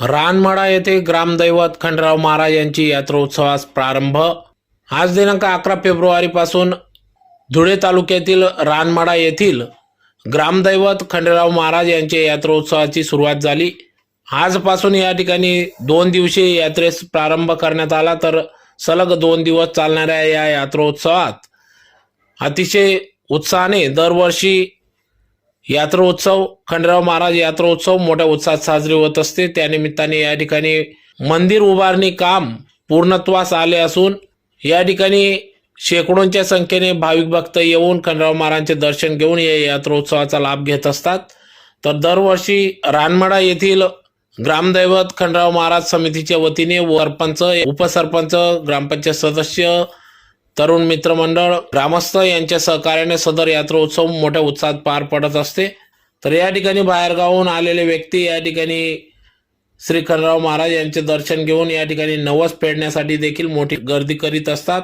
रानमाडा येथे ग्रामदैवत खंडराव महाराज यांची यात्रोत्सवास प्रारंभ. आज दिनांक अकरा फेब्रुवारीपासून धुळे तालुक्यातील रानमाडा येथील ग्रामदैवत खंडराव महाराज यांच्या यात्रोत्सवाची सुरुवात झाली. आजपासून या ठिकाणी दोन दिवसीय यात्रेस प्रारंभ करण्यात आला तर सलग दोन दिवस चालणाऱ्या या यात्रोत्सवात अतिशय उत्साहाने दरवर्षी यात्रोत्सव खंडराव महाराज यात्रोत्सव मोठ्या उत्साहात साजरी होत असते. त्यानिमित्ताने या ठिकाणी मंदिर उभारणी काम पूर्णत्वास आले असून या ठिकाणी शेकडोंच्या संख्येने भाविक भक्त येऊन खंडराव महाराजांचे दर्शन घेऊन या यात्रोत्सवाचा लाभ घेत असतात. तर दरवर्षी रानमडा येथील ग्रामदैवत खंडराव महाराज समितीच्या वतीने सरपंच उपसरपंच ग्रामपंचायत सदस्य तरुण मित्रमंडळ ग्रामस्थ यांच्या सहकार्याने सदर यात्रोत्सव मोठ्या उत्साहात पार पडत असते. तर या ठिकाणी बाहेरगावाहून आलेले व्यक्ती या ठिकाणी श्री खनराव महाराज यांचे दर्शन घेऊन या ठिकाणी नवस फेडण्यासाठी देखील मोठी गर्दी करीत असतात.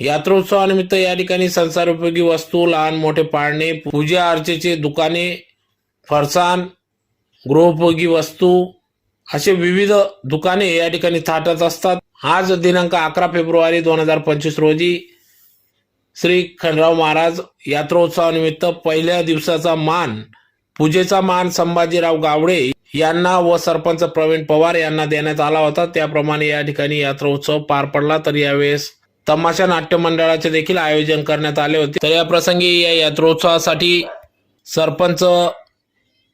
यात्रोत्सवानिमित्त या ठिकाणी संसारोपयोगी वस्तू लहान मोठे पाळणे पूजा अर्चेचे दुकाने फरसाण गृहोपयोगी वस्तू असे विविध दुकाने या ठिकाणी थाटत असतात. आज दिनांक अकरा फेब्रुवारी दोन हजार पंचवीस रोजी श्री खंडराव महाराज यात्रोत्सवानिमित्त पहिल्या दिवसाचा मान पूजेचा मान संभाजीराव गावडे यांना व सरपंच प्रवीण पवार यांना देण्यात आला होता. त्याप्रमाणे या ठिकाणी यात्रोत्सव पार पडला. तर यावेळेस तमाशा नाट्य मंडळाचे देखील आयोजन करण्यात आले होते. तर या प्रसंगी या यात्रोत्सवासाठी सरपंच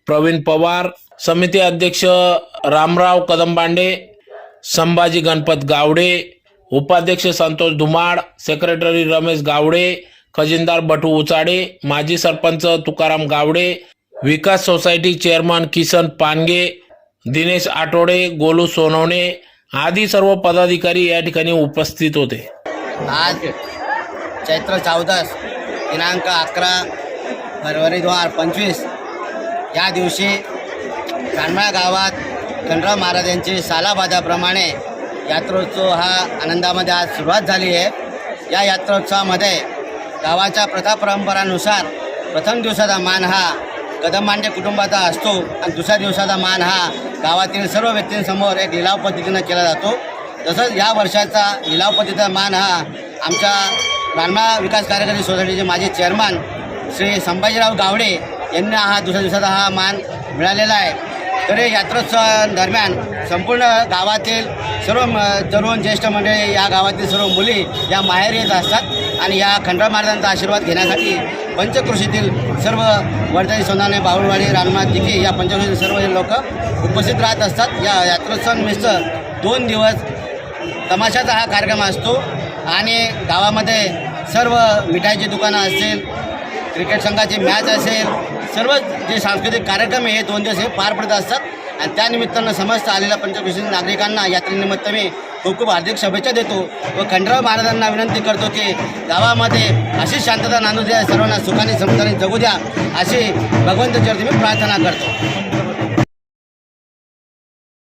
प्रवीण पवार समिती अध्यक्ष रामराव कदमबांडे संभाजी गणपत गावडे उपाध्यक्ष संतोष धुमाळ सेक्रेटरी रमेश गावडे खजिनदार बटू उचाडे माजी सरपंच तुकाराम गावडे विकास सोसायटी चेअरमन किसन पानगे दिनेश आठवडे गोलू सोनवणे आदी सर्व पदाधिकारी या ठिकाणी उपस्थित होते. आज चैत्र चौदास दिनांक अकरा फरवरी दोन हजार पंचवीस या दिवशी कानमळा गावात खंडराव महाराजांची सालाबादाप्रमाणे यात्रोत्सव हा आनंदामध्ये आज सुरुवात झाली आहे. या यात्रोत्सवामध्ये गावाच्या प्रथा परंपरानुसार प्रथम दिवसाचा मान हा कदमांडे कुटुंबाचा असतो आणि दुसऱ्या दिवसाचा मान हा गावातील सर्व व्यक्तींसमोर एक लिलाव पद्धतीनं केला जातो. तसंच या वर्षाचा लिलाव पद्धतीचा मान हा आमच्या रानमा विकास कार्यकारी सोसायटीचे माजी चेअरमन श्री संभाजीराव गावडे यांना हा दुसऱ्या दिवसाचा हा मान मिळालेला आहे. तर हे यात्रोत्सवादरम्यान संपूर्ण गावातील सर्व म तरुण ज्येष्ठ मंडळी या गावातील सर्व मुली या माहेर येत असतात आणि या खंडराव महाराजांचा आशीर्वाद घेण्यासाठी पंचकृषीतील सर्व वर्धनी सोनाने बावळवाडी रानमात दिघे या पंचकृषीतील सर्व लोक उपस्थित राहत असतात. या यात्रोत्सवानिमित्त दोन दिवस तमाशाचा हा कार्यक्रम असतो आणि गावामध्ये सर्व मिठाईची दुकानं असतील क्रिकेट संघाची मॅच असेल सर्व जे सांस्कृतिक कार्यक्रम हे दोन दिवस हे पार पडत असतात. आणि त्यानिमित्तानं समस्त आलेल्या पंचकृषी नागरिकांना यात्रेनिमित्त मी खूप खूप हार्दिक शुभेच्छा देतो व खंडराव महाराजांना विनंती करतो की गावामध्ये अशी शांतता नांदू द्या सर्वांना सुखाने समाधानी जगू द्या अशी भगवंत चरती मी प्रार्थना करतो.